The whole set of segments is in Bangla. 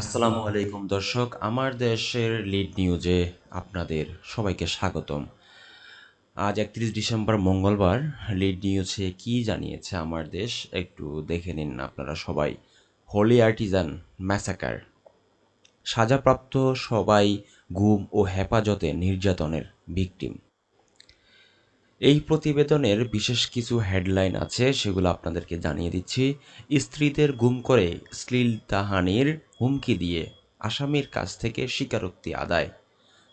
আসসালামু আলাইকুম দর্শক, আমার দেশের লিড নিউজে আপনাদের সবাইকে স্বাগতম। আজ একত্রিশ ডিসেম্বর, মঙ্গলবার লিড নিউজে কি জানিয়েছে আমার দেশ, একটু দেখে নিন আপনারা সবাই। হোলি আর্টিজান ম্যাসাকার সাজাপ্রাপ্ত সবাই গুম ও হেফাজতে নির্যাতনের ভিকটিম এই প্রতিবেদনের বিশেষ কিছু হেডলাইন আছে, সেগুলো আপনাদেরকে জানিয়ে দিচ্ছি। স্ত্রীদের গুম করে শ্লীলতাহানির হুমকি দিয়ে আসামির কাছ থেকে স্বীকারোক্তি আদায়।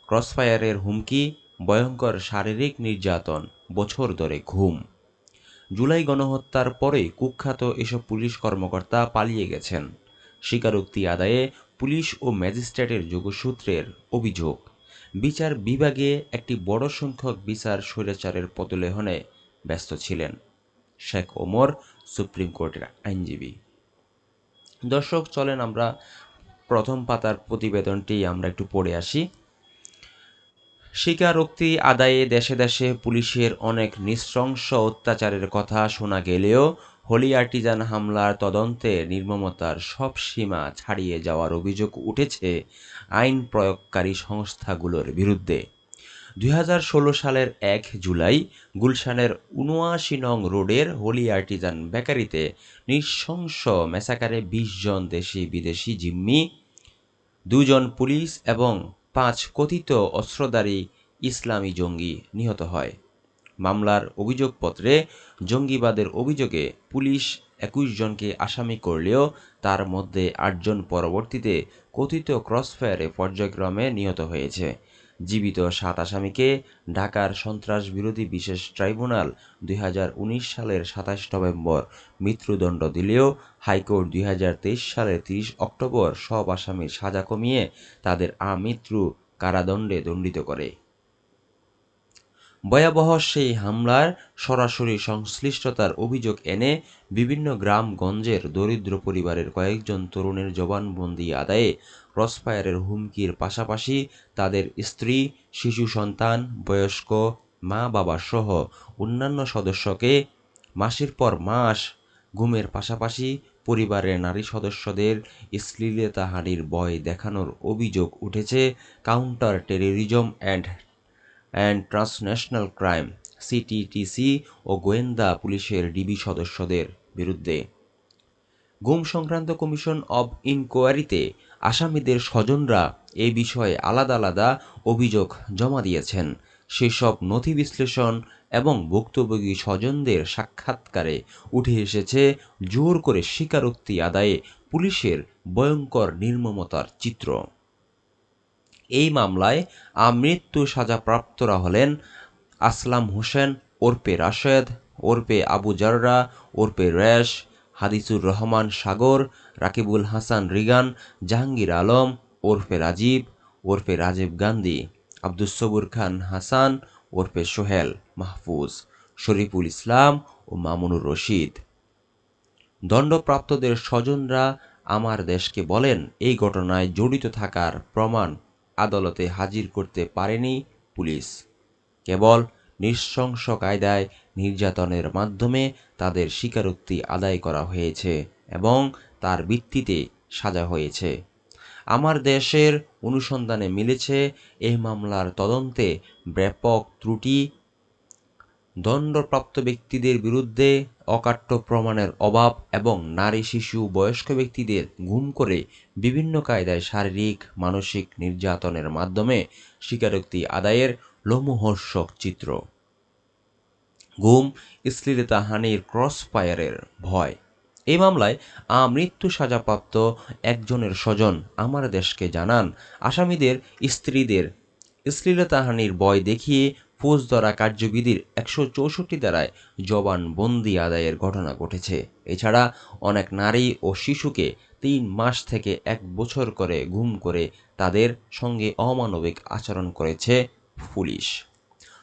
ক্রসফায়ারের হুমকি, ভয়ঙ্কর শারীরিক নির্যাতন, বছর ধরে ঘুম। জুলাই গণহত্যার পরে কুখ্যাত এসব পুলিশ কর্মকর্তা পালিয়ে গেছেন। স্বীকারোক্তি আদায়ে পুলিশ ও ম্যাজিস্ট্রেটের যোগসূত্রের অভিযোগ, বিচার বিভাগে একটি বড় সংখ্যক বিচার স্বৈরাচারের পদলেহনে ব্যস্ত ছিলেন। শেখ ওমর, সুপ্রিম কোর্টের আইনজীবী। দর্শক, চলেন আমরা প্রথম পাতার প্রতিবেদনটি আমরা একটু পড়ে আসি। স্বীকারোক্তি আদায়ে দেশে দেশে পুলিশের অনেক নৃশংস অত্যাচারের কথা শোনা গেলেও হোলি আর্টিজান হামলার তদন্তে নির্মমতার সব সীমা ছাড়িয়ে যাওয়ার অভিযোগ উঠেছে আইন প্রয়োগকারী সংস্থাগুলোর বিরুদ্ধে। দুই হাজার ষোলো সালের এক জুলাই গুলশানের উনআশি নং রোডের হোলি আর্টিজান বেকারিতে নৃশংস মেসাকারে বিশ জন দেশি বিদেশি জিম্মি, দুজন পুলিশ এবং পাঁচ কথিত অস্ত্রধারী ইসলামী জঙ্গি নিহত হয়। মামলার অভিযোগপত্রে জঙ্গিবাদের অভিযোগে পুলিশ একুশ জনকে আসামি করলেও তার মধ্যে আটজন পরবর্তীতে কথিত ক্রসফায়ারে পর্যায়ক্রমে নিহত হয়েছে। জীবিত সাত আসামিকে ঢাকার সন্ত্রাস বিরোধী বিশেষ ট্রাইব্যুনাল দুই হাজার উনিশ সালের সাতাশ নভেম্বর মৃত্যুদণ্ড দিলেও হাইকোর্ট দুই হাজার তেইশ সালের তিরিশ অক্টোবর সব আসামির সাজা কমিয়ে তাদের আমৃত্যু কারাদণ্ডে দণ্ডিত করে। ভয়াবহ সেই হামলার সরাসরি সংশ্লিষ্টতার অভিযোগ এনে বিভিন্ন গ্রামগঞ্জের দরিদ্র পরিবারের কয়েকজন তরুণের জবানবন্দি আদায়ে ক্রসফায়ারের হুমকির পাশাপাশি তাদের স্ত্রী, শিশু সন্তান, বয়স্ক, মা, বাবা সহ অন্যান্য সদস্যকে মাসের পর মাস ঘুমের পাশাপাশি পরিবারের নারী সদস্যদের শ্লীলতাহানির ভয় দেখানোর অভিযোগ উঠেছে counter terrorism and and transnational crime, CTTC ও গোয়েন্দা পুলিশের ডিবি সদস্যদের বিরুদ্ধে। গুম সংক্রান্ত কমিশন অব ইনকোয়ারিতে আসামিদের স্বজনরা এ বিষয়ে আলাদা আলাদা অভিযোগ জমা দিয়েছেন। সেসব নথি বিশ্লেষণ এবং ভুক্তভোগী স্বজনদের সাক্ষাৎকারে উঠে এসেছে জোর করে স্বীকারোক্তি আদায়ে পুলিশের ভয়ঙ্কর নির্মমতার চিত্র। এই মামলায় আমৃত্যু সাজাপ্রাপ্তরা হলেন আসলাম হোসেন ওরপে রাশেদ ওরপে আবু জাররা ওরপে র্যাশ হাদিসুর রহমান সাগর, রাকিবুল হাসান রিগান, জাহাঙ্গীর আলম, ওরফে রাজীব ওরফে রাজীব গান্ধী, আব্দুস সবুর খান হাসান, ওরফে সোহেল মাহফুজ, শরীফুল ইসলাম ও মামুনুর রশিদ। দণ্ডপ্রাপ্তদের স্বজনরা আমার দেশকে বলেন, এই ঘটনায় জড়িত থাকার প্রমাণ আদালতে হাজির করতে পারেনি পুলিশ। কেবল নৃশংস কায়দায় নির্যাতনের মাধ্যমে তাদের স্বীকারোক্তি আদায় করা হয়েছে এবং তার ভিত্তিতে সাজা হয়েছে। আমার দেশের অনুসন্ধানে মিলেছে, এই মামলার তদন্তে ব্যাপক ত্রুটি, দণ্ডপ্রাপ্ত ব্যক্তিদের বিরুদ্ধে অকাট্য প্রমাণের অভাব এবং নারী, শিশু, বয়স্ক ব্যক্তিদের গুম করে বিভিন্ন কায়দায় শারীরিক, মানসিক নির্যাতনের মাধ্যমে স্বীকারোক্তি আদায়ের লোমহর্ষক চিত্র। গুম শ্লীলতাহানির ক্রস ফায়ারের ভয়। এই মামলায় আমৃত্যু সাজাপ্রাপ্ত একজনের স্বজন আমার দেশকে জানান। আসামিদের স্ত্রীদের শ্লীলতাহানির ভয় দেখিয়ে ফৌজদারা কার্যবিধির একশো চৌষট্টি দ্বারায় জবানবন্দি আদায়ের ঘটনা ঘটেছে। এছাড়া, অনেক নারী ও শিশুকে তিন মাস থেকে এক বছর করে গুম করে তাদের সঙ্গে অমানবিক আচরণ করেছে পুলিশ।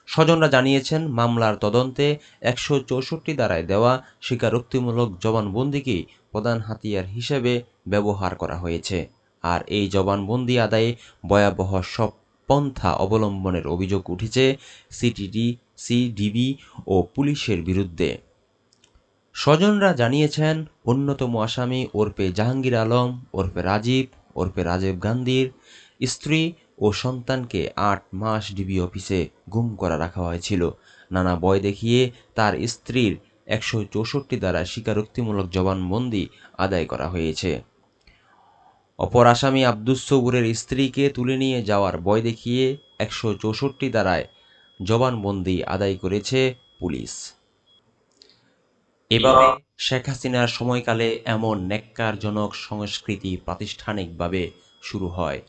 স্বজনরা জানিয়েছেন, মামলার তদন্তে একশো চৌষট্টি দ্বারায় দেওয়া স্বীকারোক্তিমূলক জবানবন্দিকেই প্রধান হাতিয়ার হিসেবে ব্যবহার করা হয়েছে। আর এই জবানবন্দি আদায়ে ভয়াবহ সব পন্থা অবলম্বনের অভিযোগ উঠেছে সিটিডি, সিডিবি ও পুলিশের বিরুদ্ধে। স্বজনরা জানিয়েছেন, অন্যতম আসামি ওরফে জাহাঙ্গীর আলম, ওরফে রাজীব ওরফে রাজীব গান্ধীর স্ত্রী ও সন্তানকে আট মাস ডিবি অফিসে গুম করা রাখা হয়েছিল। নানা বয় দেখিয়ে তার স্ত্রীর একশো চৌষট্টি দ্বারা স্বীকারোক্তিমূলক জবানবন্দি আদায় করা হয়েছে। অপর আসামি আব্দুস সবুরের স্ত্রীকে তুলে নিয়ে যাওয়ার বয় দেখিয়ে একশো চৌষট্টি দ্বারায় জবানবন্দি আদায় করেছে পুলিশ। এভাবে শেখ হাসিনার সময়কালে এমন ন্যাক্কারজনক সংস্কৃতি প্রাতিষ্ঠানিকভাবে শুরু হয়।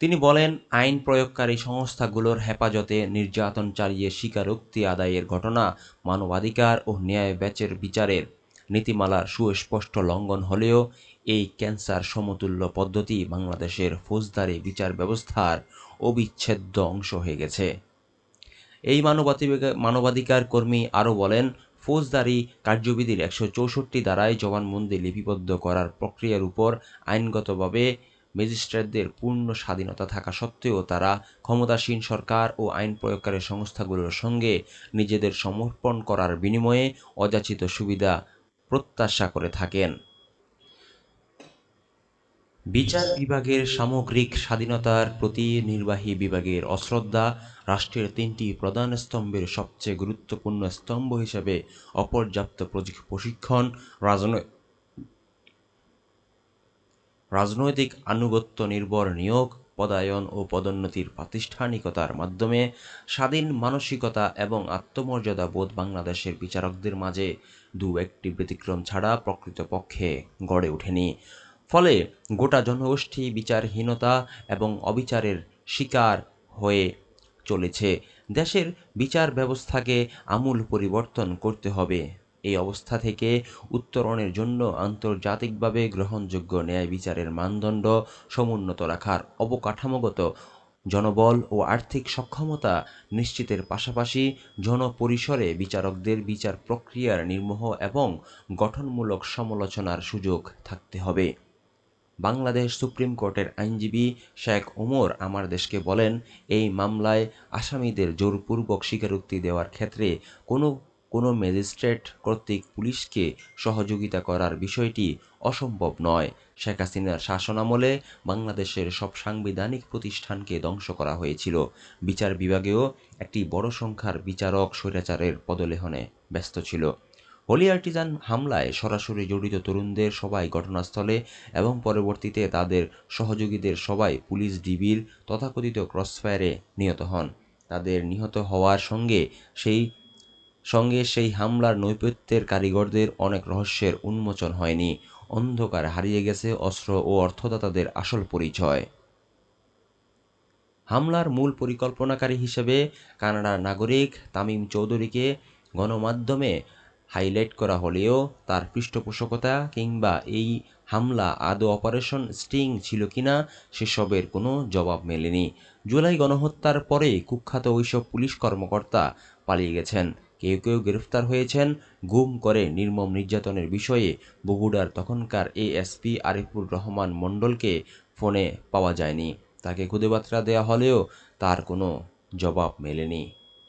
তিনি বলেন, আইন প্রয়োগকারী সংস্থাগুলোর হেফাজতে নির্যাতন চালিয়ে স্বীকারোক্তি আদায়ের ঘটনা মানবাধিকার ও ন্যায় ব্যাচের বিচারের নীতিমালার সুস্পষ্ট লঙ্ঘন হলেও এই ক্যান্সার সমতুল্য পদ্ধতি বাংলাদেশের ফৌজদারি বিচার ব্যবস্থার অবিচ্ছেদ্য অংশ হয়ে গেছে। এই মানবাধিকার মানবাধিকার কর্মী আরও বলেন, ফৌজদারি কার্যবিধির একশো চৌষট্টি দ্বারাই জবানবন্দি লিপিবদ্ধ করার প্রক্রিয়ার উপর আইনগতভাবে ম্যাজিস্ট্রেটদের পূর্ণ স্বাধীনতা থাকা সত্ত্বেও তারা ক্ষমতাসীন সরকার ও আইন প্রয়োগকারী সংস্থাগুলোর সঙ্গে নিজেদের সমর্পণ করার বিনিময়ে অযাচিত সুবিধা প্রত্যাশা করে থাকেন। বিচার বিভাগের সামগ্রিক স্বাধীনতার প্রতি নির্বাহী বিভাগের অশ্রদ্ধা রাষ্ট্রের তিনটি প্রধান স্তম্ভের সবচেয়ে গুরুত্বপূর্ণ স্তম্ভ হিসেবে অপর্যাপ্ত প্রশিক্ষণ, রাজনৈতিক রাজনৈতিক আনুগত্য নির্ভর নিয়োগ, পদায়ন ও পদোন্নতির প্রাতিষ্ঠানিকতার মাধ্যমে স্বাধীন মানসিকতা এবং আত্মমর্যাদা বোধ বাংলাদেশের বিচারকদের মাঝে দু একটি ব্যতিক্রম ছাড়া প্রকৃতপক্ষে গড়ে ওঠেনি। ফলে গোটা জনগোষ্ঠী বিচারহীনতা এবং অবিচারের শিকার হয়ে চলেছে। দেশের বিচার ব্যবস্থাকে আমূল পরিবর্তন করতে হবে। এই অবস্থা থেকে উত্তরণের জন্য আন্তর্জাতিকভাবে গ্রহণযোগ্য ন্যায় বিচারের মানদণ্ড সমুন্নত রাখার অবকাঠামোগত জনবল ও আর্থিক সক্ষমতা নিশ্চিতের পাশাপাশি জনপরিসরে বিচারকদের বিচার প্রক্রিয়ার নির্মোহ এবং গঠনমূলক সমালোচনার সুযোগ থাকতে হবে। বাংলাদেশ সুপ্রিম কোর্টের আইনজীবী শেখ ওমর আমার দেশকে বলেন, এই মামলায় আসামিদের জোরপূর্বক স্বীকারোক্তি দেওয়ার ক্ষেত্রে কোনো কোনো ম্যাজিস্ট্রেট কর্তৃক পুলিশকে সহযোগিতা করার বিষয়টি অসম্ভব নয়। শেখ হাসিনার শাসনামলে বাংলাদেশের সব সাংবিধানিক প্রতিষ্ঠানকে ধ্বংস করা হয়েছিল। বিচার বিভাগেও একটি বড় সংখ্যার বিচারক স্বৈরাচারের পদলেহনে ব্যস্ত ছিল। হোলি আর্টিজান হামলায় সরাসরি জড়িত তরুণদের সবাই ঘটনাস্থলে এবং পরবর্তীতে তাদের সহযোগীদের সবাই পুলিশ ডিবির তথাকথিত ক্রসফায়ারে নিহত হন। তাদের নিহত হওয়ার সঙ্গে সেই সঙ্গে সেই হামলার নৈপথ্যের কারিগরদের অনেক রহস্যের উন্মোচন হয়নি। অন্ধকার হারিয়ে গেছে অস্ত্র ও অর্থদাতাদের আসল পরিচয়। হামলার মূল পরিকল্পনাকারী হিসেবে কানাডার নাগরিক তামিম চৌধুরীকে গণমাধ্যমে হাইলাইট করা হলেও তার পৃষ্ঠপোষকতা কিংবা এই হামলা আদৌ অপারেশন স্টিং ছিল কিনা সেসবের কোনো জবাব মেলেনি। জুলাই গণহত্যার পরে কুখ্যাত ওইসব পুলিশ কর্মকর্তা পালিয়ে গেছেন। কেউ কেউ গ্রেফতার হয়েছেন। গুম করে নির্মম নির্যাতনের বিষয়ে বগুড়ার তখনকার এএসপি আরিফুর রহমান মণ্ডলকে ফোনে পাওয়া যায়নি। তাকে খুদে বার্তা দেওয়া হলেও তার কোনো জবাব মেলেনি।